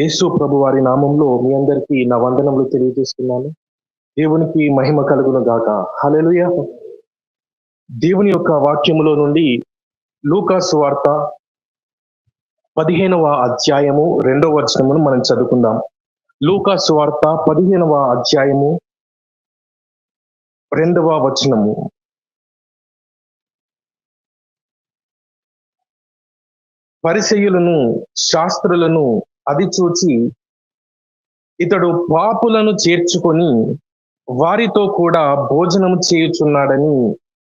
యేసు ప్రభు వారి నామంలో మీ అందరికీ నా వందనములు తెలియజేస్తున్నాను. దేవునికి మహిమ కలుగును గాక. హలెలుయ దేవుని యొక్క వాక్యములో నుండి లూకాసు వార్త పదిహేనవ అధ్యాయము రెండవ వచనమును మనం చదువుకుందాం. లూకాసు వార్త పదిహేనవ అధ్యాయము రెండవ వచనము. పరిసయ్యులను శాస్త్రులను అది చూచి ఇతడు పాపులను చేర్చుకొని వారితో కూడా భోజనం చేయుచున్నాడని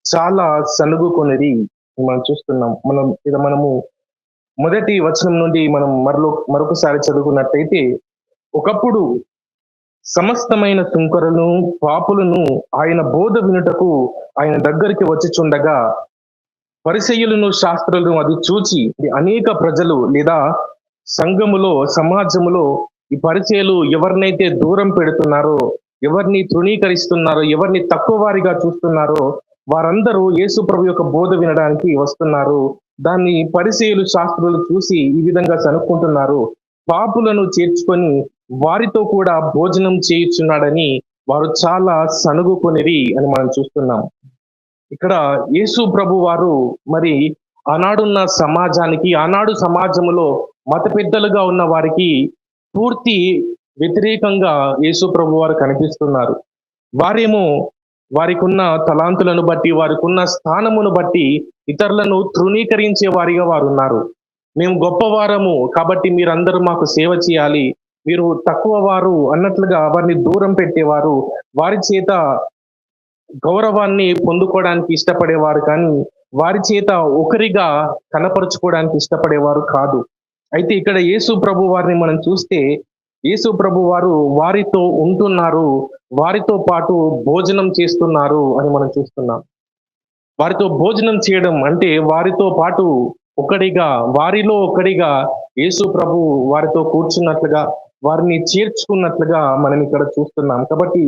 చాలా సనుగుకొనిది మనం చూస్తున్నాం. మనం ఇది మనము మొదటి వచనం నుండి మనం మరలో మరొకసారి చదువుకున్నట్టయితే ఒకప్పుడు సమస్తమైన తుంకరను పాపులను ఆయన బోధ వినుటకు ఆయన దగ్గరికి వచ్చిచుండగా పరిసయ్యులను శాస్త్రులను అది చూచి అనేక ప్రజలు లేదా సంఘములో సమాజములో ఈ పరిచయలు ఎవరినైతే దూరం పెడుతున్నారో ఎవరిని తృణీకరిస్తున్నారో ఎవరిని తక్కువ వారిగా చూస్తున్నారో వారందరూ యేసు ప్రభు యొక్క బోధ వినడానికి వస్తున్నారు. దాన్ని పరిచయులు శాస్త్రులు చూసి ఈ విధంగా కనుక్కుంటున్నారు పాపులను చేర్చుకొని వారితో కూడా భోజనం చేయుచున్నాడని వారు చాలా సనుగుకొనిరి అని మనం చూస్తున్నాం. ఇక్కడ యేసు ప్రభు వారు మరి ఆనాడున్న సమాజానికి ఆనాడు సమాజములో మత పెద్దలుగా ఉన్న వారికి పూర్తి వ్యతిరేకంగా యేసు ప్రభు వారు కనిపిస్తున్నారు. వారేమో వారికి ఉన్న తలాంతులను బట్టి వారికి ఉన్న స్థానమును బట్టి ఇతరులను తృణీకరించే వారిగా వారు ఉన్నారు మేము గొప్పవారము కాబట్టి మీరందరూ మాకు సేవ చేయాలి. మీరు తక్కువ వారు అన్నట్లుగా వారిని దూరం పెట్టేవారు. వారి చేత గౌరవాన్ని పొందుకోవడానికి ఇష్టపడేవారు కానీ వారి చేత ఒకరిగా కనపరుచుకోవడానికి ఇష్టపడేవారు కాదు. అయితే ఇక్కడ యేసు ప్రభు వారిని మనం చూస్తే యేసు ప్రభు వారు వారితో ఉంటున్నారు వారితో పాటు భోజనం చేస్తున్నారు అని మనం చూస్తున్నాం. వారితో భోజనం చేయడం అంటే వారితో పాటు ఒకడిగా వారిలో ఒకడిగా యేసు ప్రభు వారితో కూర్చున్నట్లుగా వారిని చేర్చుకున్నట్లుగా మనం ఇక్కడ చూస్తున్నాం. కాబట్టి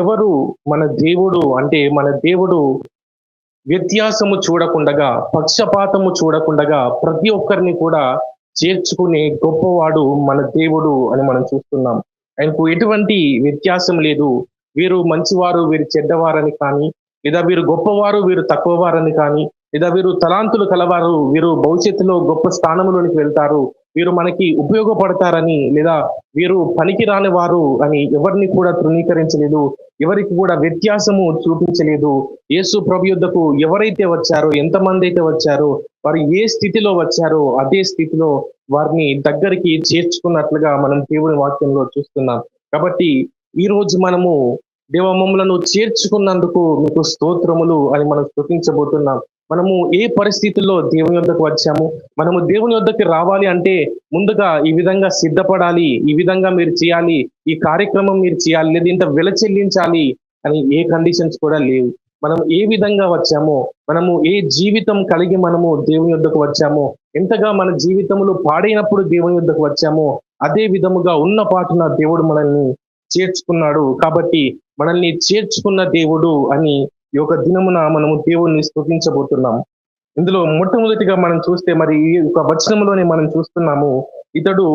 ఎవరు మన దేవుడు అంటే మన దేవుడు వ్యత్యాసము చూడకుండగా పక్షపాతము చూడకుండగా ప్రతి ఒక్కరిని కూడా చేర్చుకునే గొప్పవాడు మన దేవుడు అని మనం చూస్తున్నాం. ఆయనకు ఎటువంటి వ్యత్యాసం లేదు. వీరు మంచివారు వీరు చెడ్డవారని కానీ లేదా వీరు గొప్పవారు వీరు తక్కువవారని కానీ లేదా వీరు తలాంతులు కలవారు వీరు భవిష్యత్తులో గొప్ప స్థానంలోనికి వెళ్తారు. వీరు మనకి ఉపయోగపడతారని లేదా వీరు పనికి రాని వారు అని ఎవరిని కూడా తృణీకరించలేదు ఎవరికి కూడా వ్యత్యాసము చూపించలేదు. యేసు ప్రభు యుద్ధకు ఎవరైతే వచ్చారో ఎంతమంది అయితే వచ్చారో వారు ఏ స్థితిలో వచ్చారో అదే స్థితిలో వారిని దగ్గరికి చేర్చుకున్నట్లుగా మనం దేవుని వాక్యంలో చూస్తున్నాం. కాబట్టి ఈ రోజు మనము దేవ మమ్మలను చేర్చుకున్నందుకు మీకు స్తోత్రములు అని మనం స్థుతించబోతున్నాం మనము ఏ పరిస్థితుల్లో దేవుని వద్దకు వచ్చాము? మనము దేవుని వద్దకు రావాలి అంటే ముందుగా ఈ విధంగా సిద్ధపడాలి ఈ విధంగా మీరు చేయాలి ఈ కార్యక్రమం మీరు చేయాలి లేదా ఇంత వెల చెల్లించాలి అని ఏ కండిషన్స్ కూడా లేవు. మనం ఏ విధంగా వచ్చామో మనము ఏ జీవితం కలిగి మనము దేవుని యొద్దకు వచ్చామో ఎంతగా మన జీవితంలో పాడైనప్పుడు దేవుని యొద్దకు వచ్చామో అదే విధముగా ఉన్న పాటున దేవుడు మనల్ని చేర్చుకున్నాడు. కాబట్టి మనల్ని చేర్చుకున్న దేవుడు అని ఈ యొక్క దినమున మనము దేవుణ్ణి స్థుతించబోతున్నాం ఇందులో మొట్టమొదటిగా మనం చూస్తే మరి ఈ యొక్క వచనంలోనే మనం చూస్తున్నాము ఇతడు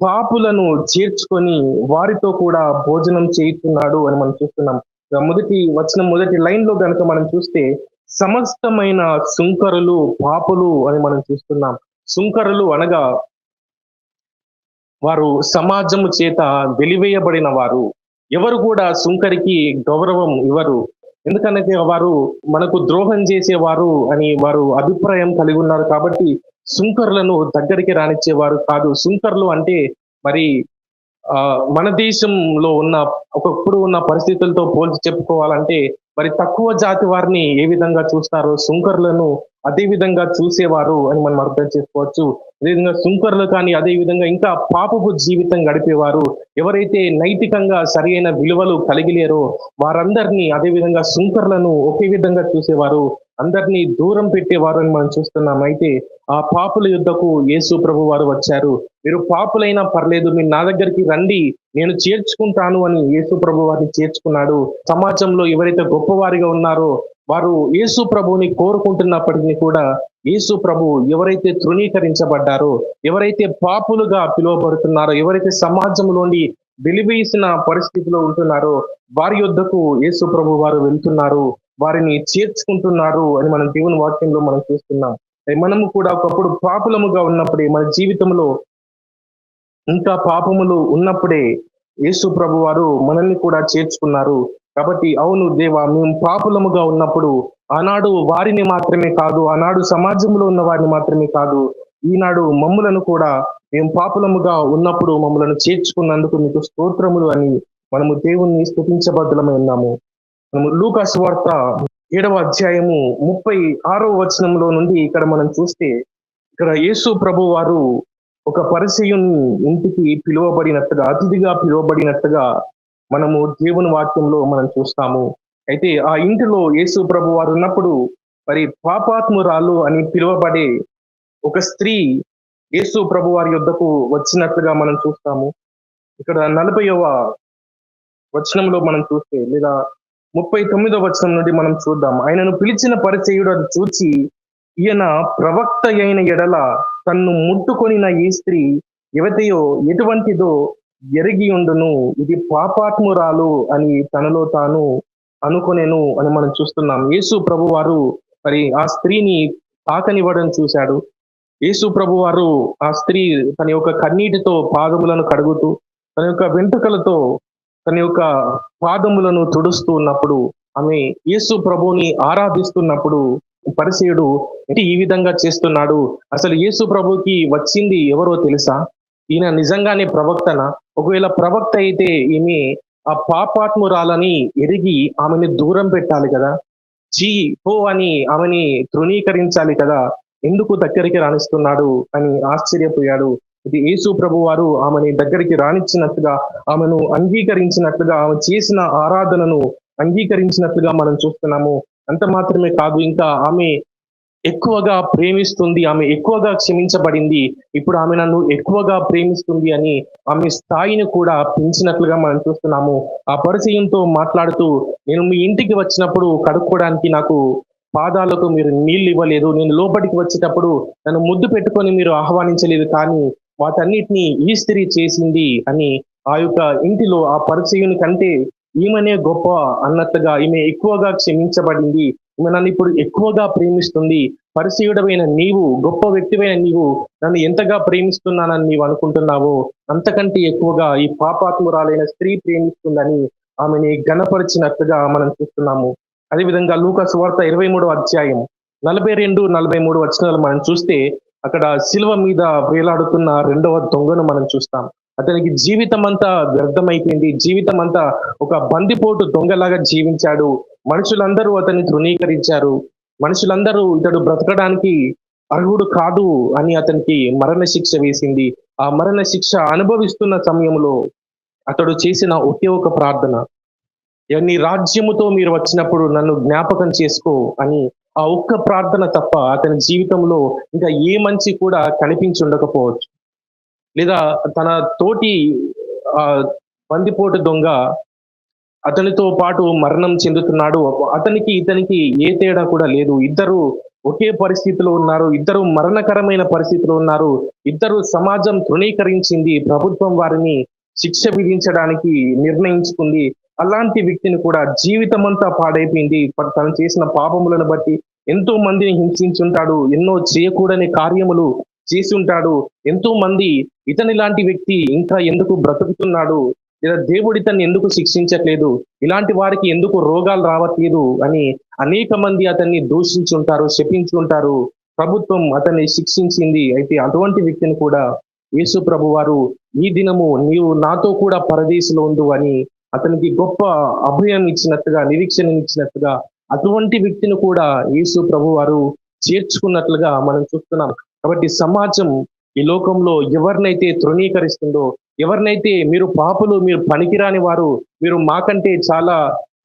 పాపులను చేర్చుకొని వారితో కూడా భోజనం చేయుతున్నాడు అని మనం చూస్తున్నాం. మొదటి వచనం మొదటి లైన్లో కనుక మనం చూస్తే సమస్తమైన సుంకరులు పాపులు అని మనం చూస్తున్నాం. సుంకరులు అనగా వారు సమాజము చేత వెలివేయబడిన వారు. ఎవరు కూడా సుంకరికి గౌరవం ఇవ్వరు. ఎందుకంటే వారు మనకు ద్రోహం చేసేవారు అని వారు అభిప్రాయం కలిగి ఉన్నారు కాబట్టి సుంకర్లను దగ్గరికి రానిచ్చేవారు కాదు. సుంకర్లు అంటే మరి ఆ మన దేశంలో ఉన్న ఒకప్పుడు ఉన్న పరిస్థితులతో పోల్చి చెప్పుకోవాలంటే మరి తక్కువ జాతి వారిని ఏ విధంగా చూస్తారో సుంకర్లను అదే విధంగా చూసేవారు అని మనం అర్థం చేసుకోవచ్చు. అదేవిధంగా సుంకర్లు కానీ అదే విధంగా ఇంకా పాపపు జీవితం గడిపేవారు. ఎవరైతే నైతికంగా సరైన విలువలు కలిగి లేరో వారందరినీ అదే విధంగా సుంకర్లను ఒకే విధంగా చూసేవారు. అందరినీ దూరం పెట్టేవారు అని మనం చూస్తున్నాం. అయితే ఆ పాపుల యుద్ధకు యేసు ప్రభు వారు వచ్చారు. మీరు పాపులైనా పర్లేదు మీరు నా దగ్గరికి రండి నేను చేర్చుకుంటాను అని యేసు ప్రభు వారిని చేర్చుకున్నాడు. సమాజంలో ఎవరైతే గొప్పవారిగా ఉన్నారో వారు యేసు ప్రభుని కోరుకుంటున్నప్పటికీ కూడా యేసు ప్రభు ఎవరైతే తృణీకరించబడ్డారో ఎవరైతే పాపులుగా పిలువబడుతున్నారో ఎవరైతే సమాజంలోని వెలివేసిన పరిస్థితిలో ఉంటున్నారో వారి యొద్దకు యేసు ప్రభు వారు వెళ్తున్నారు వారిని చేర్చుకుంటున్నారు అని మనం దేవుని వాక్యంలో మనం చూస్తున్నాం. మనము కూడా ఒకప్పుడు పాపులముగా ఉన్నప్పుడే మన జీవితంలో ఇంకా పాపములు ఉన్నప్పుడే యేసు ప్రభు వారు మనల్ని కూడా చేర్చుకున్నారు. కాబట్టి అవును దేవా మేము పాపులముగా ఉన్నప్పుడు ఆనాడు వారిని మాత్రమే కాదు ఆనాడు సమాజంలో ఉన్న వారిని మాత్రమే కాదు ఈనాడు మమ్ములను కూడా మేము పాపులముగా ఉన్నప్పుడు మమ్మలను చేర్చుకున్నందుకు మీకు స్తోత్రములు అని మనము దేవుణ్ణి స్థుతించబద్దులమై ఉన్నాము. మనము లూకాస్ వార్త ఏడవ అధ్యాయము ముప్పై ఆరో వచనంలో నుండి ఇక్కడ మనం చూస్తే ఇక్కడ యేసు ప్రభు వారు ఒక పరిచయుని ఇంటికి పిలువబడినట్టుగా అతిథిగా పిలువబడినట్టుగా మనము దేవుని వాక్యంలో మనం చూస్తాము. అయితే ఆ ఇంటిలో యేసు ప్రభు వారు ఉన్నప్పుడు మరి పాపాత్మురాలు అని పిలువబడే ఒక స్త్రీ యేసు ప్రభు వారి యొద్దకు వచ్చినట్లుగా మనం చూస్తాము. ఇక్కడ నలభైవ వచనంలో మనం చూస్తే లేదా ముప్పై తొమ్మిదో వచనం నుండి మనం చూద్దాం. ఆయనను పిలిచిన పరిచయుడు అది చూచి ఈయన ప్రవక్త అయిన ఎడల తన్ను ముట్టుకొనిన ఈ స్త్రీ యువతయో ఎటువంటిదో ఎరిగి ఉండును ఇది పాపాత్మురాలు అని తనలో తాను అనుకునేను అని మనం చూస్తున్నాం. యేసు ప్రభు వారు మరి ఆ స్త్రీని తాకనివ్వడం చూశాడు. యేసు ప్రభు వారు ఆ స్త్రీ తన యొక్క కన్నీటితో పాదములను కడుగుతూ తన యొక్క వెంట్రుకలతో తన యొక్క పాదములను తుడుస్తూ ఉన్నప్పుడు ఆమె యేసు ప్రభుని ఆరాధిస్తున్నప్పుడు పరిచయుడు ఏంటి ఈ విధంగా చేస్తున్నాడు? అసలు యేసు ప్రభుకి వచ్చింది ఎవరో తెలుసా? ఈయన నిజంగానే ప్రవక్తన. ఒకవేళ ప్రవక్త అయితే ఈమె ఆ పాపాత్మురాలని ఎరిగి ఆమెని దూరం పెట్టాలి కదా? చీ హో అని ఆమెని తృణీకరించాలి కదా? ఎందుకు దగ్గరికి రాణిస్తున్నాడు అని ఆశ్చర్యపోయాడు. ఇది యేసు ప్రభు వారు ఆమెని దగ్గరికి రాణించినట్లుగా ఆమెను అంగీకరించినట్లుగా ఆమె చేసిన ఆరాధనను అంగీకరించినట్లుగా మనం చూస్తున్నాము. అంత మాత్రమే కాదు ఇంకా ఆమె ఎక్కువగా ప్రేమిస్తుంది ఆమె ఎక్కువగా క్షమించబడింది ఇప్పుడు ఆమె నన్ను ఎక్కువగా ప్రేమిస్తుంది అని ఆమె స్థాయిని కూడా పెంచినట్లుగా మనం చూస్తున్నాము. ఆ పరిచయంతో మాట్లాడుతూ నేను మీ ఇంటికి వచ్చినప్పుడు కడుక్కోవడానికి నాకు పాదాలకు మీరు నీళ్ళు ఇవ్వలేదు. నేను లోపలికి వచ్చేటప్పుడు నన్ను ముద్దు పెట్టుకొని మీరు ఆహ్వానించలేదు. కానీ వాటన్నిటిని ఈ స్త్రీ చేసింది అని ఆ యొక్క ఇంటిలో ఆ పరిచయం కంటే ఈమెనే గొప్ప అన్నట్టుగా ఈమె ఎక్కువగా క్షమించబడింది. నన్ను ఇప్పుడు ఎక్కువగా ప్రేమిస్తుంది. పరిచయుడమైన నీవు గొప్ప వ్యక్తివైన నీవు నన్ను ఎంతగా ప్రేమిస్తున్నానని నీవు అనుకుంటున్నావో అంతకంటే ఎక్కువగా ఈ పాపాత్మురాలైన స్త్రీ ప్రేమిస్తుందని ఆమెని గణపరిచినట్టుగా మనం చూస్తున్నాము. అదేవిధంగా లూకా సువార్త ఇరవై మూడో అధ్యాయం నలభై రెండు నలభై మూడు వచనాలు మనం చూస్తే అక్కడ శిల్వ మీద వేలాడుతున్న రెండవ దొంగను మనం చూస్తాం. అతనికి జీవితం అంతా వ్యర్థమైపోయింది. జీవితం అంతా ఒక బందిపోటు దొంగలాగా జీవించాడు. మనుషులందరూ అతన్ని తృణీకరించారు. మనుషులందరూ ఇతడు బ్రతకడానికి అర్హుడు కాదు అని అతనికి మరణ శిక్ష వేసింది. ఆ మరణ శిక్ష అనుభవిస్తున్న సమయంలో అతడు చేసిన ఒకే ఒక ప్రార్థన. నీ రాజ్యముతో మీరు వచ్చినప్పుడు నన్ను జ్ఞాపకం చేసుకో అని ఆ ఒక్క ప్రార్థన తప్ప అతని జీవితంలో ఇంకా ఏ మంచి కూడా కనిపించి ఉండకపోవచ్చు లేదా తన తోటి ఆ బందిపోటు దొంగ అతనితో పాటు మరణం చెందుతున్నాడు. అతనికి ఇతనికి ఏ తేడా కూడా లేదు. ఇద్దరు ఒకే పరిస్థితిలో ఉన్నారు. ఇద్దరు మరణకరమైన పరిస్థితిలో ఉన్నారు. ఇద్దరు సమాజం తృణీకరించింది. ప్రభుత్వం వారిని శిక్ష విధించడానికి నిర్ణయించుకుంది. అలాంటి వ్యక్తిని కూడా జీవితం అంతా పాడైపోయింది తను చేసిన పాపములను బట్టి ఎంతో మందిని హింసించుంటాడు. ఎన్నో చేయకూడని కార్యములు చేసి ఉంటాడు ఎంతో మంది ఇతని లాంటి వ్యక్తి ఇంకా ఎందుకు బ్రతుకుతున్నాడు? లేదా దేవుడి తన్ని ఎందుకు శిక్షించట్లేదు? ఇలాంటి వారికి ఎందుకు రోగాలు రావట్లేదు అని అనేక మంది అతన్ని దూషించుంటారు శపించుంటారు ప్రభుత్వం అతన్ని శిక్షించింది అయితే అటువంటి వ్యక్తిని కూడా యేసు ప్రభు వారు ఈ దినము నీవు నాతో కూడా పరదేశంలో ఉండు అని అతనికి గొప్ప అభయం ఇచ్చినట్టుగా నిరీక్షణ ఇచ్చినట్టుగా అటువంటి వ్యక్తిని కూడా యేసు ప్రభు వారు చేర్చుకున్నట్లుగా మనం చూస్తున్నాం. కాబట్టి సమాజం ఈ లోకంలో ఎవరినైతే తృణీకరిస్తుందో ఎవరినైతే మీరు పాపులు మీరు పనికిరాని వారు మీరు మాకంటే చాలా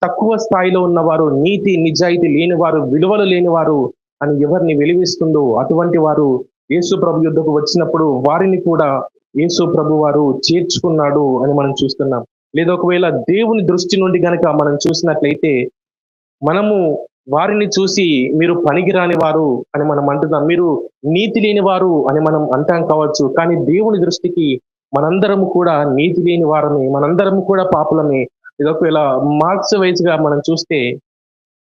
తక్కువ స్థాయిలో ఉన్నవారు నీతి నిజాయితీ లేనివారు విలువలు లేనివారు అని ఎవరిని వెలివిస్తుందో అటువంటి వారు యేసు ప్రభు యుద్ధకు వచ్చినప్పుడు వారిని కూడా యేసు ప్రభు వారు చేర్చుకున్నాడు అని మనం చూస్తున్నాం. లేదా ఒకవేళ దేవుని దృష్టి నుండి గనక మనం చూసినట్లయితే మనము వారిని చూసి మీరు పనికిరాని వారు అని మనం అంటున్నాం. మీరు నీతి లేని వారు అని మనం అంటాం కావచ్చు. కానీ దేవుని దృష్టికి మనందరం కూడా నీతి లేని వారమే మనందరం కూడా పాపులమే. ఇది ఒకవేళ మార్క్స్ వైజ్గా మనం చూస్తే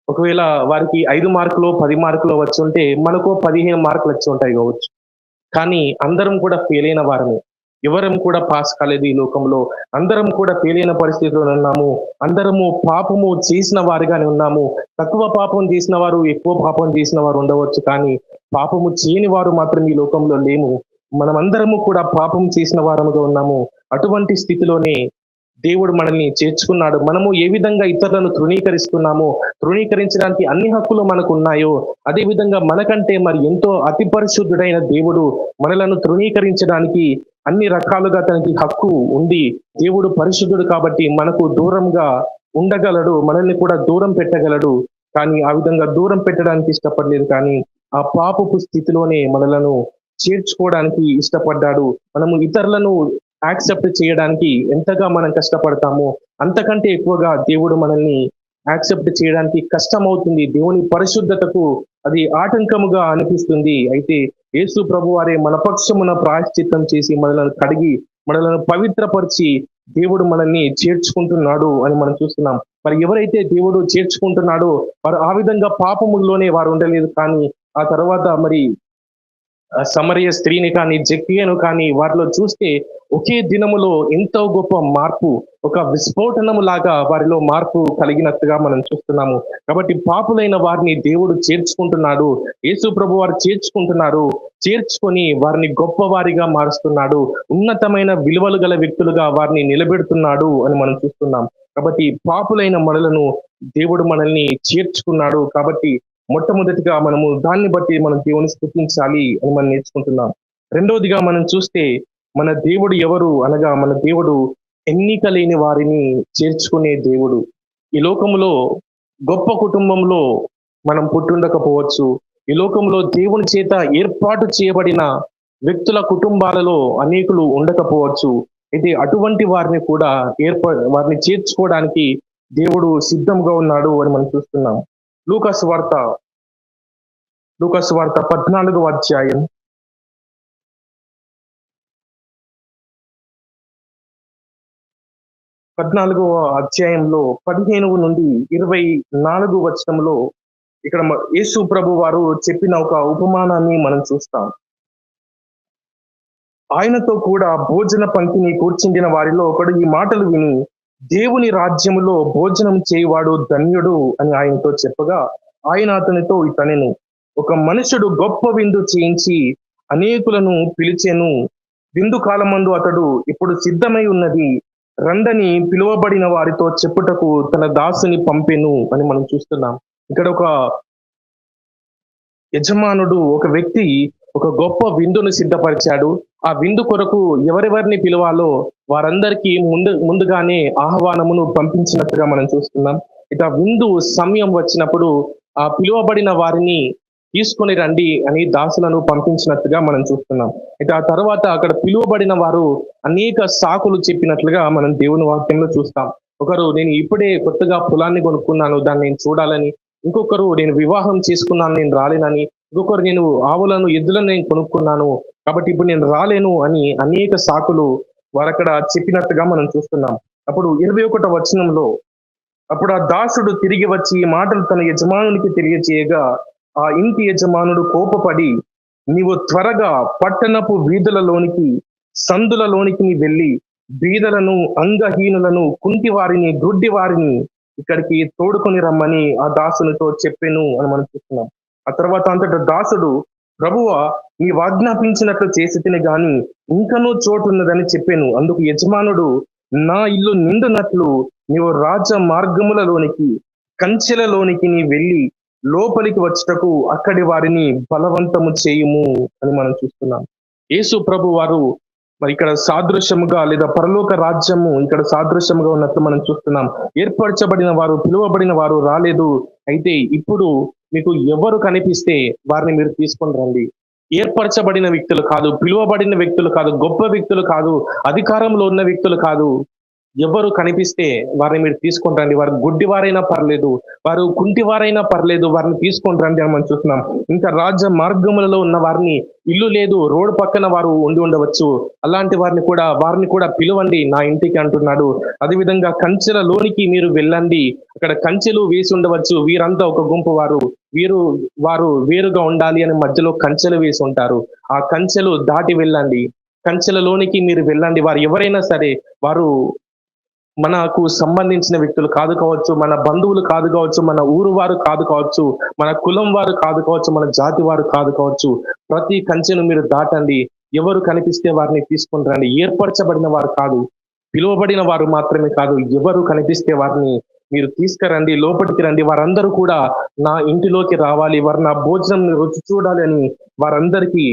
ఒకవేళ వారికి ఐదు మార్కులు పది మార్కులు వచ్చి ఉంటే మనకు పదిహేను మార్కులు వచ్చి ఉంటాయి కావచ్చు. కానీ అందరం కూడా ఫెయిల్ అయిన వారమే. ఎవరం కూడా పాస్ కాలేదు ఈ లోకంలో. అందరం కూడా తెలియని పరిస్థితిలో ఉన్నాము. అందరము పాపము చేసిన వారిగానే ఉన్నాము. తక్కువ పాపం చేసిన వారు ఎక్కువ పాపం చేసిన వారు ఉండవచ్చు కానీ పాపము చేయని వారు మాత్రం ఈ లోకంలో లేము. మనమందరము కూడా పాపం చేసిన వారముగా ఉన్నాము. అటువంటి స్థితిలోనే దేవుడు మనల్ని చేర్చుకున్నాడు. మనము ఏ విధంగా ఇతరులను తృణీకరిస్తున్నామో తృణీకరించడానికి అన్ని హక్కులు మనకు ఉన్నాయో అదే విధంగా మనకంటే మరి ఎంతో అతి పరిశుద్ధుడైన దేవుడు మనలను తృణీకరించడానికి అన్ని రకాలుగా తనకి హక్కు ఉంది. దేవుడు పరిశుద్ధుడు కాబట్టి మనకు దూరంగా ఉండగలడు మనల్ని కూడా దూరం పెట్టగలడు. కానీ ఆ విధంగా దూరం పెట్టడానికి ఇష్టపడలేదు కానీ ఆ పాపపు స్థితిలోనే మనలను చేర్చుకోవడానికి ఇష్టపడ్డాడు. మనము ఇతరులను యాక్సెప్ట్ చేయడానికి ఎంతగా మనం కష్టపడతామో అంతకంటే ఎక్కువగా దేవుడు మనల్ని యాక్సెప్ట్ చేయడానికి కష్టమవుతుంది. దేవుని పరిశుద్ధతకు అది ఆటంకముగా అనిపిస్తుంది. అయితే యేసు ప్రభు వారే మన పక్షమున ప్రాయశ్చిత్తం చేసి మనలను కడిగి మనలను పవిత్రపరిచి దేవుడు మనల్ని చేర్చుకుంటున్నాడు అని మనం చూస్తున్నాం. మరి ఎవరైతే దేవుడు చేర్చుకుంటున్నాడో వారు ఆ విధంగా పాపములోనే వారు ఉండలేదు కానీ ఆ తర్వాత మరి సమరయ స్త్రీని కానీ జక్కియను కానీ వారిలో చూస్తే ఒకే దినములో ఎంతో గొప్ప మార్పు ఒక విస్ఫోటనము లాగా వారిలో మార్పు కలిగినట్టుగా మనం చూస్తున్నాము. కాబట్టి పాపులైన వారిని దేవుడు చేర్చుకుంటున్నాడు. యేసు ప్రభు వారు చేర్చుకుంటున్నారు. చేర్చుకొని వారిని గొప్ప వారిగా మారుస్తున్నాడు. ఉన్నతమైన విలువలు గల వ్యక్తులుగా వారిని నిలబెడుతున్నాడు అని మనం చూస్తున్నాం. కాబట్టి పాపులైన మనలను దేవుడు మనల్ని చేర్చుకున్నాడు. కాబట్టి మొట్టమొదటిగా మనము దాన్ని బట్టి మనం దేవుని స్థుతించాలి అని మనం నేర్చుకుంటున్నాం. రెండవదిగా మనం చూస్తే మన దేవుడు ఎవరు అనగా మన దేవుడు ఎన్నిక లేని వారిని చేర్చుకునే దేవుడు. ఈ లోకములో గొప్ప కుటుంబంలో మనం పుట్టుండకపోవచ్చు. ఈ లోకంలో దేవుని చేత ఏర్పాటు చేయబడిన వ్యక్తుల కుటుంబాలలో అనేకులు ఉండకపోవచ్చు. అయితే అటువంటి వారిని కూడా ఏర్ప వారిని చేర్చుకోవడానికి దేవుడు సిద్ధంగా ఉన్నాడు అని మనం చూస్తున్నాం. లూకస్ వార్త లూకస్ వార్త పద్నాలుగు అధ్యాయం. పద్నాలుగవ అధ్యాయంలో పదిహేను నుండి ఇరవై నాలుగు వచనంలో ఇక్కడ యేసు ప్రభు వారు చెప్పిన ఒక ఉపమానాన్ని మనం చూస్తాం. ఆయనతో కూడా భోజన పంక్తిని కూర్చుండిన వారిలో ఒకడు ఈ మాటలు విని దేవుని రాజ్యములో భోజనం చేయవాడు ధన్యుడు అని ఆయనతో చెప్పగా ఆయన అతనితో ఇతనిను ఒక మనుషుడు గొప్ప విందు చేయించి అనేకులను పిలిచెను. విందు కాలమందు అతడు ఇప్పుడు సిద్ధమై ఉన్నది. రండని పిలువబడిన వారితో చెప్పుటకు తన దాసుని పంపెను అని మనం చూస్తున్నాం. ఇక్కడ ఒక యజమానుడు ఒక వ్యక్తి ఒక గొప్ప విందును సిద్ధపరిచాడు. ఆ విందు కొరకు ఎవరెవరిని పిలవాలో వారందరికీ ముందు ముందుగానే ఆహ్వానమును పంపించినట్టుగా మనం చూస్తున్నాం. ఇక విందు సమయం వచ్చినప్పుడు ఆ పిలువబడిన వారిని తీసుకొని రండి అని దాసులను పంపించినట్టుగా మనం చూస్తున్నాం. ఇక ఆ తర్వాత అక్కడ పిలువబడిన వారు అనేక సాకులు చెప్పినట్లుగా మనం దేవుని వాక్యంలో చూస్తాం. ఒకరు నేను ఇప్పుడే కొత్తగా పొలాన్ని కొనుక్కున్నాను దాన్ని నేను చూడాలని. ఇంకొకరు నేను వివాహం చేసుకున్నాను నేను రాలేనని. ఇంకొకరు నేను ఆవులను ఎద్దులను నేను కొనుక్కున్నాను కాబట్టి ఇప్పుడు నేను రాలేను అని అనేక సాకులు వారు అక్కడ చెప్పినట్టుగా మనం చూస్తున్నాం. అప్పుడు ఇరవై ఒకటో వచనంలో అప్పుడు ఆ దాసుడు తిరిగి వచ్చి ఈ మాటలు తన యజమానునికి తెలియజేయగా ఆ ఇంటి యజమానుడు కోపపడి నీవు త్వరగా పట్టణపు వీధులలోనికి సందులలోనికి నీ వెళ్ళి బీదలను అంగహీనులను కుంటి వారిని గుడ్డి వారిని ఇక్కడికి తోడుకొని రమ్మని ఆ దాసునితో చెప్పెను అని మనం చూస్తున్నాం. ఆ తర్వాత అంతటా దాసుడు ప్రభువ నీ వాజ్ఞాపించినట్లు చేసి తిని గాని ఇంకనూ చోటున్నదని చెప్పాను. అందుకు యజమానుడు నా ఇల్లు నిండునట్లు నీవు రాజ మార్గములలోనికి కంచెలలోనికి నీ వెళ్ళి లోపలికి వచ్చటకు అక్కడి వారిని బలవంతము చేయుము అని మనం చూస్తున్నాం. యేసు ప్రభు వారు మరి ఇక్కడ సాదృశ్యముగా లేదా పరలోక రాజ్యము ఇక్కడ సాదృశ్యముగా ఉన్నట్లు మనం చూస్తున్నాం. ఏర్పరచబడిన వారు పిలువబడిన వారు రాలేదు. అయితే ఇప్పుడు మీకు ఎవరు కనిపిస్తే వారిని మీరు తీసుకొని రండి. ఏర్పరచబడిన వ్యక్తులు కాదు పిలువబడిన వ్యక్తులు కాదు గొప్ప వ్యక్తులు కాదు అధికారంలో ఉన్న వ్యక్తులు కాదు. ఎవరు కనిపిస్తే వారిని మీరు తీసుకొని రండి. వారు గుడ్డి వారైనా పర్లేదు వారు కుంటి వారైనా పర్లేదు వారిని తీసుకొని రండి అని మనం చూస్తున్నాం. ఇంకా రాజ్య మార్గములలో ఉన్న వారిని ఇల్లు లేదు రోడ్డు పక్కన వారు ఉండి ఉండవచ్చు. అలాంటి వారిని కూడా వారిని కూడా పిలవండి నా ఇంటికి అంటున్నాడు. అదేవిధంగా కంచెల లోనికి మీరు వెళ్ళండి. అక్కడ కంచెలు వేసి ఉండవచ్చు. వీరంతా ఒక గుంపు వారు. వీరు వారు వేరుగా ఉండాలి అని మధ్యలో కంచెలు వేసి ఉంటారు. ఆ కంచెలు దాటి వెళ్ళండి. కంచెలలోనికి మీరు వెళ్ళండి. వారు ఎవరైనా సరే వారు మనకు సంబంధించిన వ్యక్తులు కాదు కావచ్చు మన బంధువులు కాదు కావచ్చు మన ఊరు వారు కాదు కావచ్చు మన కులం వారు కాదు కావచ్చు మన జాతి వారు కాదు కావచ్చు ప్రతి కంచెను మీరు దాటండి. ఎవరు కనిపిస్తే వారిని తీసుకుని రండి. ఏర్పరచబడిన వారు కాదు పిలువబడిన వారు మాత్రమే కాదు ఎవరు కనిపిస్తే వారిని మీరు తీసుకురండి లోపలికి రండి. వారందరూ కూడా నా ఇంటిలోకి రావాలి వారు నా భోజనం రుచి చూడాలి అని వారందరికీ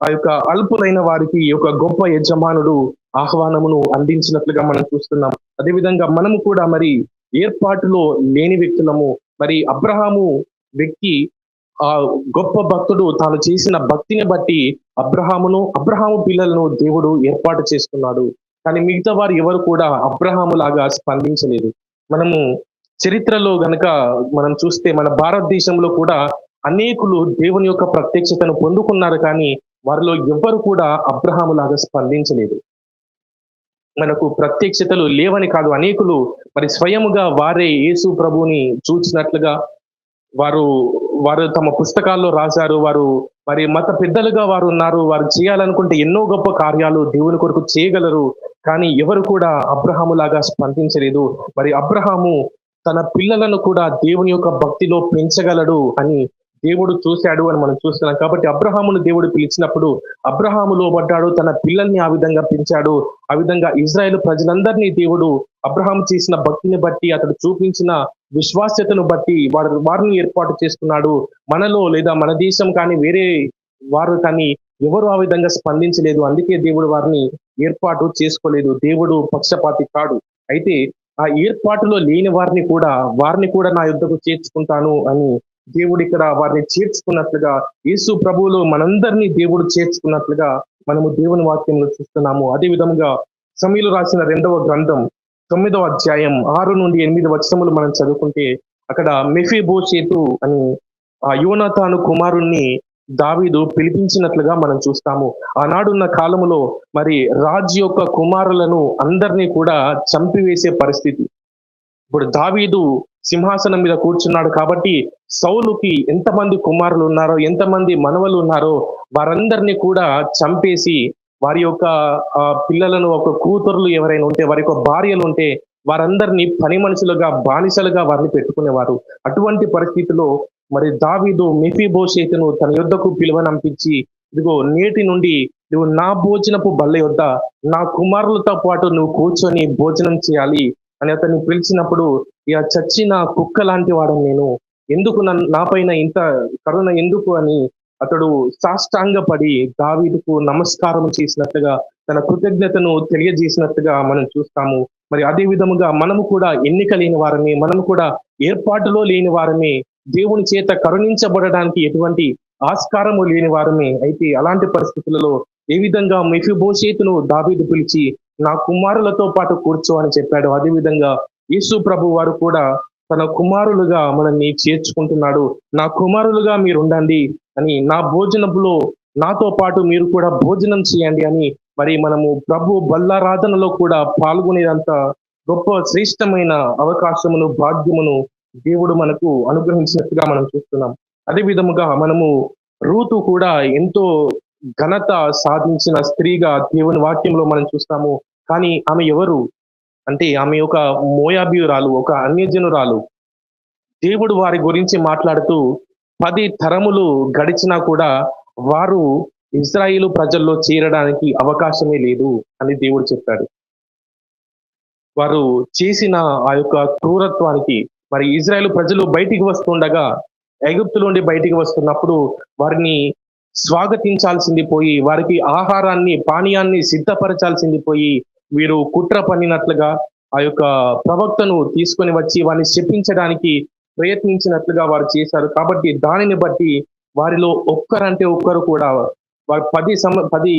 ఆ యొక్క అల్పులైన వారికి ఒక గొప్ప యజమానుడు ఆహ్వానమును అందించినట్లుగా మనం చూస్తున్నాం. అదేవిధంగా మనము కూడా మరి ఏర్పాటులో లేని వ్యక్తులము మరి అబ్రహాము వ్యక్తి ఆ గొప్ప భక్తుడు తాను చేసిన భక్తిని బట్టి అబ్రహామును అబ్రహాము పిల్లలను దేవుడు ఏర్పాటు చేసుకున్నాడు కానీ మిగతా వారు ఎవరు కూడా అబ్రహాము లాగా స్పందించలేదు. మనము చరిత్రలో గనక మనం చూస్తే మన భారతదేశంలో కూడా అనేకులు దేవుని యొక్క ప్రత్యక్షతను పొందుకున్నారు కానీ వారిలో ఎవ్వరు కూడా అబ్రహాము లాగా స్పందించలేదు. మనకు ప్రత్యక్షతలు లేవని కాదు అనేకులు మరి స్వయముగా వారే యేసు ప్రభుని చూచినట్లుగా వారు వారు తమ పుస్తకాల్లో రాశారు వారు మరి మత పెద్దలుగా వారు ఉన్నారు వారు చేయాలనుకుంటే ఎన్నో గొప్ప కార్యాలు దేవుని కొరకు చేయగలరు కానీ ఎవరు కూడా అబ్రహాము లాగా స్పందించలేదు. మరి అబ్రహాము తన పిల్లలను కూడా దేవుని యొక్క భక్తిలో పెంచగలడు అని దేవుడు చూశాడు అని మనం చూస్తున్నాం. కాబట్టి అబ్రహామును దేవుడు పిలిచినప్పుడు అబ్రహాము లోబడ్డాడు తన పిల్లల్ని ఆ విధంగా పెంచాడు. ఆ విధంగా ఇజ్రాయెల్ ప్రజలందరినీ దేవుడు అబ్రహాం చేసిన భక్తిని బట్టి అతడు చూపించిన విశ్వాస్యతను బట్టి వారు వారిని ఏర్పాటు చేసుకున్నాడు. మనలో లేదా మన దేశం కానీ వేరే వారు కానీ ఎవరు ఆ విధంగా స్పందించలేదు. అందుకే దేవుడు వారిని ఏర్పాటు చేసుకోలేదు. దేవుడు పక్షపాతి కాడు. అయితే ఆ ఏర్పాటులో లేని వారిని కూడా వారిని కూడా నా యుద్ధకు చేర్చుకుంటాను అని దేవుడు ఇక్కడ వారిని చేర్చుకున్నట్లుగా యేసు ప్రభువులో మనందరినీ దేవుడు చేర్చుకున్నట్లుగా మనము దేవుని వాక్యంలో చూస్తున్నాము. అదే విధముగా సమీలు రాసిన రెండవ గ్రంథం తొమ్మిదవ అధ్యాయం ఆరు నుండి ఎనిమిది వచనములు మనం చదువుకుంటే అక్కడ మెఫీబోషేతు అని ఆ యోనతాను కుమారుణ్ణి దావీదు పిలిపించినట్లుగా మనం చూస్తాము. ఆనాడున్న కాలములో మరి రాజు యొక్క కుమారులను అందరినీ కూడా చంపివేసే పరిస్థితి. ఇప్పుడు దావీదు సింహాసనం మీద కూర్చున్నాడు కాబట్టి సౌలుకి ఎంతమంది కుమారులు ఉన్నారో ఎంతమంది మనవలు ఉన్నారో వారందరినీ కూడా చంపేసి వారి యొక్క పిల్లలను ఒక కూతురులు ఎవరైనా ఉంటే వారి యొక్క భార్యలు ఉంటే వారందరినీ పని మనుషులుగా బానిసలుగా వారిని పెట్టుకునేవారు. అటువంటి పరిస్థితిలో మరి దావీదు మెఫీబోషేతును తన యుద్ధకు పిలువనంపించి ఇదిగో నేటి నుండి నువ్వు నా భోజనపు బల్ల యొద్ద నా కుమారులతో పాటు నువ్వు కూర్చొని భోజనం చేయాలి అని అతన్ని పిలిచినప్పుడు ఇక చచ్చిన కుక్క లాంటి వాడని నేను ఎందుకు నన్ను నా పైన ఇంత కరుణ ఎందుకు అని అతడు సాష్టాంగపడి దావీదుకు నమస్కారం చేసినట్టుగా తన కృతజ్ఞతను తెలియజేసినట్టుగా మనం చూస్తాము. మరి అదే విధముగా మనము కూడా ఎన్నిక లేని వారమే మనము కూడా ఏర్పాటులో లేని వారమే దేవుని చేత కరుణించబడడానికి ఎటువంటి ఆస్కారము లేని వారమే. అయితే అలాంటి పరిస్థితులలో ఏ విధంగా మెఫిబోషేతును దావీదు పిలిచి నా కుమారులతో పాటు కూర్చో అని చెప్పాడు. అదే విధంగా యేసు ప్రభు వారు కూడా తన కుమారులుగా మనల్ని చేర్చుకుంటున్నాడు. నా కుమారులుగా మీరు ఉండండి అని నా భోజనపులో నాతో పాటు మీరు కూడా భోజనం చేయండి అని మరి మనము ప్రభు బల్లారాధనలో కూడా పాల్గొనేదంత గొప్ప శ్రేష్టమైన అవకాశమును భాగ్యమును దేవుడు మనకు అనుగ్రహించినట్టుగా మనం చూస్తున్నాం. అదే విధముగా మనము రూతు కూడా ఎంతో ఘనత సాధించిన స్త్రీగా దేవుని వాక్యంలో మనం చూస్తాము. కానీ ఆమె ఎవరు? అంటే ఆమె ఒక మోయాబియురాలు ఒక అన్యజనురాలు. దేవుడు వారి గురించి మాట్లాడుతూ పది తరములు గడిచినా కూడా వారు ఇజ్రాయిలు ప్రజల్లో చేరడానికి అవకాశమే లేదు అని దేవుడు చెప్పాడు. వారు చేసిన ఆ యొక్క క్రూరత్వానికి మరి ఇజ్రాయెల్ ప్రజలు బయటికి వస్తుండగా ఎగుప్తు నుండి బయటికి వస్తున్నప్పుడు వారిని స్వాగతించాల్సింది పోయి వారికి ఆహారాన్ని పానీయాన్ని సిద్ధపరచాల్సింది పోయి వీరు కుట్ర పన్నినట్లుగా ఆ యొక్క ప్రవక్తను తీసుకొని వచ్చి వారిని శపించడానికి ప్రయత్నించినట్లుగా వారు చేశారు. కాబట్టి దానిని బట్టి వారిలో ఒక్కరంటే ఒక్కరు కూడా వారు పది సమ పది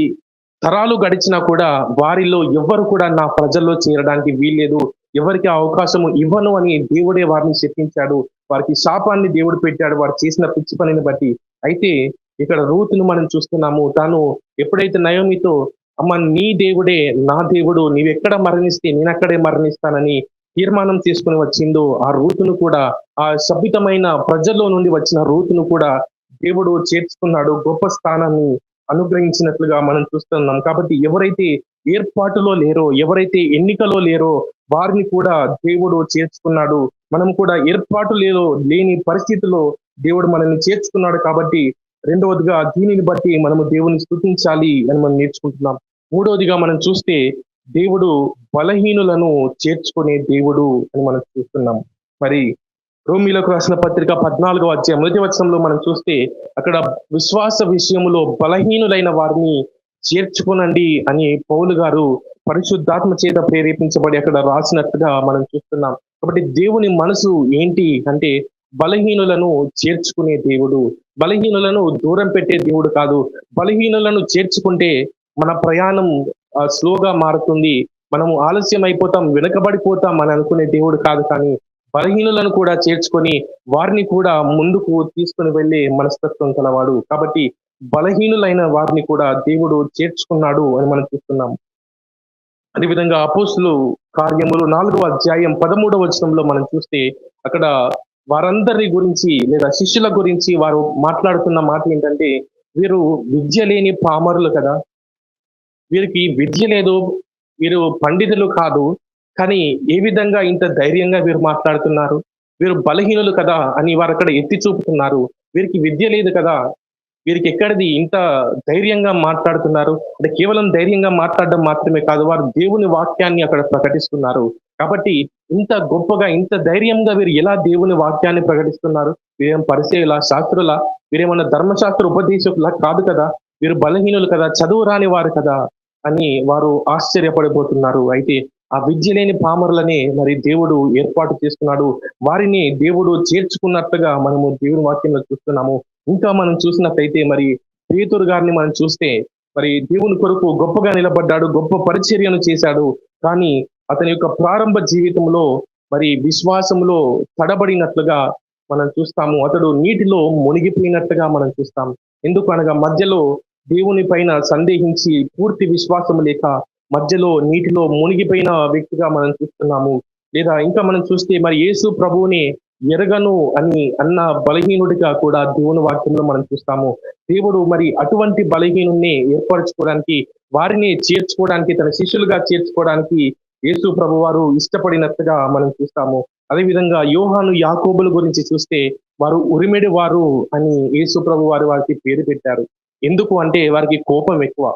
తరాలు గడిచినా కూడా వారిలో ఎవ్వరు కూడా నా ప్రజల్లో చేరడానికి వీల్లేదు. ఎవరికి అవకాశం ఇవ్వను అని దేవుడే వారిని శపించాడు. వారికి శాపాన్ని దేవుడు పెట్టాడు. వారు చేసిన పిచ్చి పనిని బట్టి. అయితే ఇక్కడ రూతును మనం చూస్తున్నాము. తాను ఎప్పుడైతే నయోమితో అమ్మ నీ దేవుడే నా దేవుడు నీవెక్కడ మరణిస్తే నేను అక్కడే మరణిస్తానని తీర్మానం తీసుకుని వచ్చిందో ఆ రూతును కూడా ఆ సభ్యతమైన ప్రజల్లో నుండి వచ్చిన రూతును కూడా దేవుడు చేర్చుకున్నాడు గొప్ప స్థానాన్ని అనుగ్రహించినట్లుగా మనం చూస్తున్నాం. కాబట్టి ఎవరైతే ఏర్పాటులో లేరో ఎవరైతే ఎన్నికలో లేరో వారిని కూడా దేవుడు చేర్చుకున్నాడు. మనం కూడా ఏర్పాటు లేదో లేని పరిస్థితిలో దేవుడు మనల్ని చేర్చుకున్నాడు కాబట్టి రెండవదిగా దీనిని బట్టి మనము దేవుని స్థుతించాలి అని మనం నేర్చుకుంటున్నాం. మూడవదిగా మనం చూస్తే దేవుడు బలహీనులను చేర్చుకునే దేవుడు అని మనం చూస్తున్నాం. మరి రోమిలకు రాసిన పత్రిక పద్నాలుగో అధ్యాయం మొదటి వచనంలో మనం చూస్తే అక్కడ విశ్వాస విషయంలో బలహీనులైన వారిని చేర్చుకునండి అని పౌలు గారు పరిశుద్ధాత్మ చేత ప్రేరేపించబడి అక్కడ రాసినట్టుగా మనం చూస్తున్నాం. కాబట్టి దేవుని మనసు ఏంటి అంటే బలహీనులను చేర్చుకునే దేవుడు బలహీనులను దూరం పెట్టే దేవుడు కాదు బలహీనులను చేర్చుకుంటే మన ప్రయాణం స్లోగా మారుతుంది. మనము ఆలస్యం అయిపోతాం వెనుకబడిపోతాం అని అనుకునే దేవుడు కాదు కానీ బలహీనులను కూడా చేర్చుకొని వారిని కూడా ముందుకు తీసుకుని వెళ్ళే మనస్తత్వం కలవాడు. కాబట్టి బలహీనులైన వారిని కూడా దేవుడు చేర్చుకున్నాడు అని మనం చూస్తున్నాం. అదేవిధంగా అపోసులు కార్యములు నాలుగవ అధ్యాయం పదమూడవ వచనంలో మనం చూస్తే అక్కడ వారందరి గురించి లేదా శిష్యుల గురించి వారు మాట్లాడుతున్న మాట ఏంటంటే వీరు విద్య లేని పామరులు కదా. వీరికి విద్య లేదు వీరు పండితులు కాదు కానీ ఏ విధంగా ఇంత ధైర్యంగా వీరు మాట్లాడుతున్నారు? వీరు బలహీనులు కదా అని వారు అక్కడ ఎత్తి చూపుతున్నారు. వీరికి విద్య లేదు కదా? వీరికి ఎక్కడిది ఇంత ధైర్యంగా మాట్లాడుతున్నారు? అంటే కేవలం ధైర్యంగా మాట్లాడడం మాత్రమే కాదు వారు దేవుని వాక్యాన్ని అక్కడ ప్రకటిస్తున్నారు. కాబట్టి ఇంత గొప్పగా ఇంత ధైర్యంగా వీరు ఎలా దేవుని వాక్యాన్ని ప్రకటిస్తున్నారు? వీరేం పరిచయుల శాస్త్రుల? వీరేమన్నా ధర్మశాస్త్ర ఉపదేశకుల కాదు కదా? వీరు బలహీనులు కదా? చదువు రాని వారు కదా? అని వారు ఆశ్చర్యపడిపోతున్నారు అయితే ఆ విద్య లేని పామరులనే మరి దేవుడు ఏర్పాటు చేస్తున్నాడు. వారిని దేవుడు చేర్చుకున్నట్టుగా మనము దేవుని వాక్యంలో చూస్తున్నాము. ఇంకా మనం చూసినట్టయితే మరి పేతురు గారిని మనం చూస్తే మరి దేవుని కొరకు గొప్పగా నిలబడ్డాడు గొప్ప పరిచర్యను చేశాడు. కానీ అతని యొక్క ప్రారంభ జీవితంలో మరి విశ్వాసంలో తడబడినట్లుగా మనం చూస్తాము. అతడు నీటిలో మునిగిపోయినట్టుగా మనం చూస్తాం. ఎందుకు అనగా మధ్యలో దేవుని పైన సందేహించి పూర్తి విశ్వాసం లేక మధ్యలో నీటిలో మునిగిపోయిన వ్యక్తిగా మనం చూస్తున్నాము. లేదా ఇంకా మనం చూస్తే మరి యేసు ప్రభువుని ఎరగను అని అన్న బలహీనుడిగా కూడా దేవుని వాక్యంలో మనం చూస్తాము. దేవుడు మరి అటువంటి బలహీనుణ్ణి ఏర్పరచుకోవడానికి వారిని చేర్చుకోవడానికి తన శిష్యులుగా చేర్చుకోవడానికి యేసు ప్రభు వారు ఇష్టపడినట్టుగా మనం చూస్తాము. అదేవిధంగా యోహాను యాకోబుల గురించి చూస్తే వారు ఉరిమెడి వారు అని యేసు ప్రభు వారు వారికి పేరు పెట్టారు. ఎందుకు అంటే వారికి కోపం ఎక్కువ.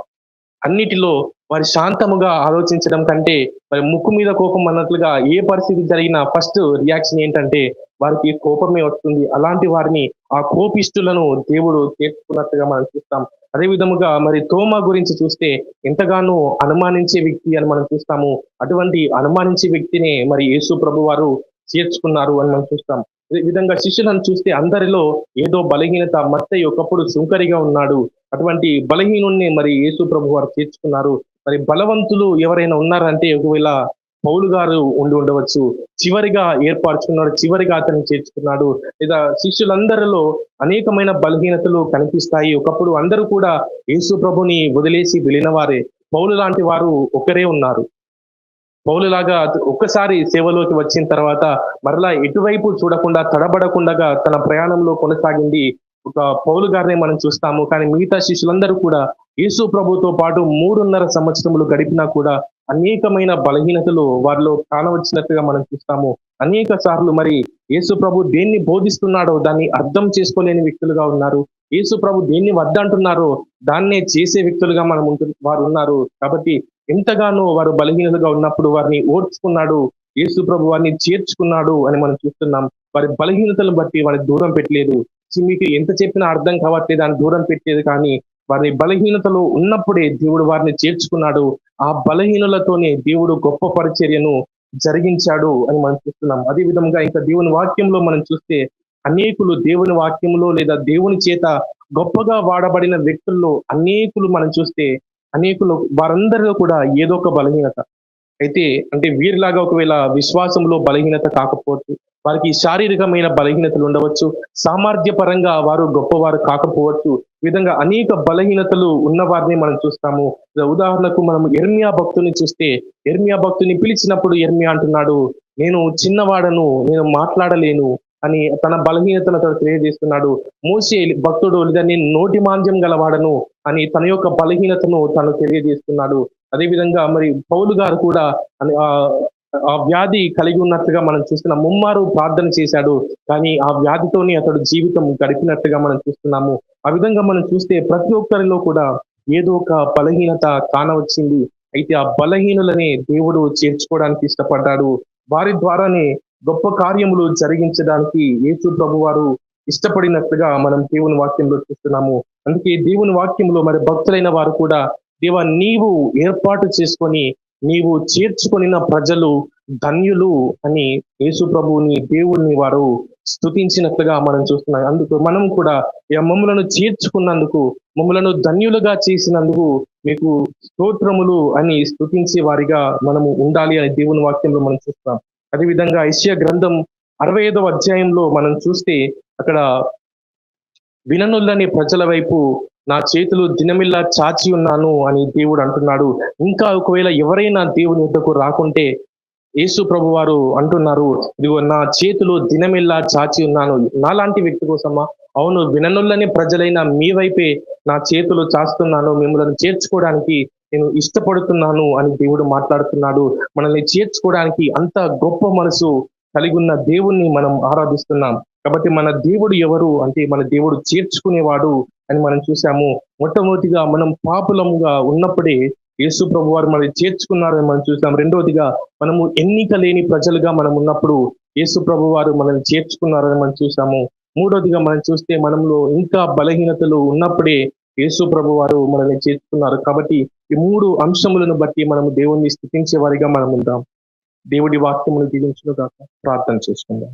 అన్నిటిలో వారి శాంతముగా ఆలోచించడం కంటే మరి ముక్కు మీద కోపం అన్నట్లుగా ఏ పరిస్థితి జరిగినా ఫస్ట్ రియాక్షన్ ఏంటంటే వారికి కోపమే వస్తుంది. అలాంటి వారిని ఆ కోపిష్టులను దేవుడు చేర్చుకున్నట్టుగా మనం చూస్తాం. అదే విధముగా మరి తోమ గురించి చూస్తే ఎంతగానో అనుమానించే వ్యక్తి అని మనం చూస్తాము. అటువంటి అనుమానించే వ్యక్తిని మరి యేసు ప్రభు వారు చేర్చుకున్నారు అని మనం చూస్తాం. విధంగా శిష్యులను చూస్తే అందరిలో ఏదో బలహీనత మత్తయ్య ఒకప్పుడు సుంకరిగా ఉన్నాడు. అటువంటి బలహీనుణ్ణి మరి యేసు ప్రభు వారు చేర్చుకున్నారు మరి బలవంతులు ఎవరైనా ఉన్నారంటే ఒకవేళ పౌలు గారు ఉండి ఉండవచ్చు. చివరిగా ఏర్పరచుకున్నాడు చివరిగా అతన్ని చేర్చుకున్నాడు. లేదా శిష్యులందరిలో అనేకమైన బలహీనతలు కనిపిస్తాయి. ఒకప్పుడు అందరూ కూడా యేసు ప్రభుని వదిలేసి వెళ్ళిన వారే. పౌలు లాంటి వారు ఒకరే ఉన్నారు. పౌలులాగా ఒక్కసారి సేవలోకి వచ్చిన తర్వాత మరలా ఎటువైపు చూడకుండా తడబడకుండా తన ప్రయాణంలో కొనసాగింది. ఒక పౌలు గారిని మనం చూస్తాము. కానీ మిగతా శిష్యులందరూ కూడా యేసు ప్రభుతో పాటు మూడున్నర సంవత్సరములు గడిపినా కూడా అనేకమైన బలహీనతలు వారిలో కానవచ్చినట్టుగా మనం చూస్తాము. అనేక సార్లు మరి యేసు ప్రభు దేన్ని బోధిస్తున్నాడో దాన్ని అర్థం చేసుకోలేని వ్యక్తులుగా ఉన్నారు. యేసు ప్రభు దేన్ని వద్దంటున్నారో దాన్నే చేసే వ్యక్తులుగా మనం ఉంటు వారు ఉన్నారు. కాబట్టి ఎంతగానో వారు బలహీనతగా ఉన్నప్పుడు వారిని ఓర్చుకున్నాడు యేసు ప్రభు వారిని చేర్చుకున్నాడు అని మనం చూస్తున్నాం. వారి బలహీనతలను బట్టి వారిని దూరం పెట్టలేదు. మీకు ఎంత చెప్పినా అర్థం కావట్లేదు అని దూరం పెట్టేది కానీ వారి బలహీనతలో ఉన్నప్పుడే దేవుడు వారిని చేర్చుకున్నాడు. ఆ బలహీనులతోనే దేవుడు గొప్ప పరిచర్యను జరిగించాడు అని మనం చూస్తున్నాం. అదే విధంగా ఇంకా దేవుని వాక్యంలో మనం చూస్తే అనేకులు దేవుని వాక్యంలో లేదా దేవుని చేత గొప్పగా వాడబడిన వ్యక్తుల్లో అనేకులు మనం చూస్తే అనేకులు వారందరిలో కూడా ఏదో ఒక బలహీనత. అయితే అంటే వీరిలాగా ఒకవేళ విశ్వాసంలో బలహీనత కాకపోవచ్చు వారికి శారీరకమైన బలహీనతలు ఉండవచ్చు సామర్థ్యపరంగా వారు గొప్పవారు కాకపోవచ్చు విధంగా అనేక బలహీనతలు ఉన్న వారిని మనం చూస్తాము. ఉదాహరణకు మనం ఎర్మియా భక్తుని చూస్తే ఎర్మియా భక్తుని పిలిచినప్పుడు ఎర్మియా అంటున్నాడు నేను చిన్నవాడను నేను మాట్లాడలేను అని తన బలహీనతను అతడు తెలియజేస్తున్నాడు. మోసే భక్తుడు లేదా నేను నోటి మాంద్యం గలవాడను అని తన యొక్క బలహీనతను తను తెలియజేస్తున్నాడు. అదేవిధంగా మరి పౌలు గారు కూడా ఆ వ్యాధి కలిగి ఉన్నట్టుగా మనం చూస్తున్నాం ముమ్మారు ప్రార్థన చేశాడు. కానీ ఆ వ్యాధితోనే అతడు జీవితం గడిపినట్టుగా మనం చూస్తున్నాము. ఆ విధంగా మనం చూస్తే ప్రతి ఒక్కరిలో కూడా ఏదో ఒక బలహీనత కానవచ్చింది అయితే ఆ బలహీనులనే దేవుడు చేర్చుకోవడానికి ఇష్టపడ్డాడు. వారి ద్వారానే గొప్ప కార్యములు జరిగించడానికి యేసు ప్రభు వారు ఇష్టపడినట్లుగా మనం దేవుని వాక్యంలో చూస్తున్నాము. అందుకే దేవుని వాక్యంలో మరి భక్తులైన వారు కూడా దేవ నీవు ఏర్పాటు చేసుకొని నీవు చేర్చుకొనిన ప్రజలు ధన్యులు అని యేసు ప్రభువుని దేవుణ్ణి వారు స్థుతించినట్లుగా మనం చూస్తున్నాం. అందుకు మనం కూడా ఇక మమ్మలను చేర్చుకున్నందుకు మమ్మలను ధన్యులుగా చేసినందుకు మీకు స్తోత్రములు అని స్థుతించే వారిగా మనము ఉండాలి అని దేవుని వాక్యంలో మనం చూస్తున్నాం. అదేవిధంగా ఐశ్య గ్రంథం అరవై ఐదవ అధ్యాయంలో మనం చూస్తే అక్కడ విననుల్లని ప్రజల వైపు నా చేతులు దినమిల్లా చాచి ఉన్నాను అని దేవుడు అంటున్నాడు. ఇంకా ఒకవేళ ఎవరైనా దేవుని యొద్దకు రాకుంటే యేసు ప్రభు వారు అంటున్నారు ఇదిగో నా చేతులు దినమిల్లా చాచి ఉన్నాను. నాలాంటి వ్యక్తి కోసమా? అవును విననుల్లని ప్రజలైన మీ వైపే నా చేతులు చాస్తున్నాను మిమ్మల్ని చేర్చుకోవడానికి నేను ఇష్టపడుతున్నాను అని దేవుడు మాట్లాడుతున్నాడు. మనల్ని చేర్చుకోవడానికి అంత గొప్ప మనసు కలిగి ఉన్న దేవుణ్ణి మనం ఆరాధిస్తున్నాం. కాబట్టి మన దేవుడు ఎవరు అంటే మన దేవుడు చేర్చుకునేవాడు అని మనం చూసాము మొట్టమొదటిగా మనం పాపులముగా ఉన్నప్పుడే యేసు ప్రభు వారు మనల్ని చేర్చుకున్నారని మనం చూసాం రెండవదిగా మనము ఎన్నిక లేని ప్రజలుగా మనం ఉన్నప్పుడు యేసు ప్రభు వారు మనల్ని చేర్చుకున్నారని మనం చూసాము మూడవదిగా మనం చూస్తే మనంలో ఇంకా బలహీనతలు ఉన్నప్పుడే యేసు ప్రభు వారు మనల్ని చేర్చుకున్నారు. కాబట్టి ఈ మూడు అంశములను బట్టి మనము దేవుణ్ణి స్థుతించే వారిగా మనం ఉంటాం దేవుడి వాక్యమును దీవించుగాక ప్రార్థన చేసుకుందాం.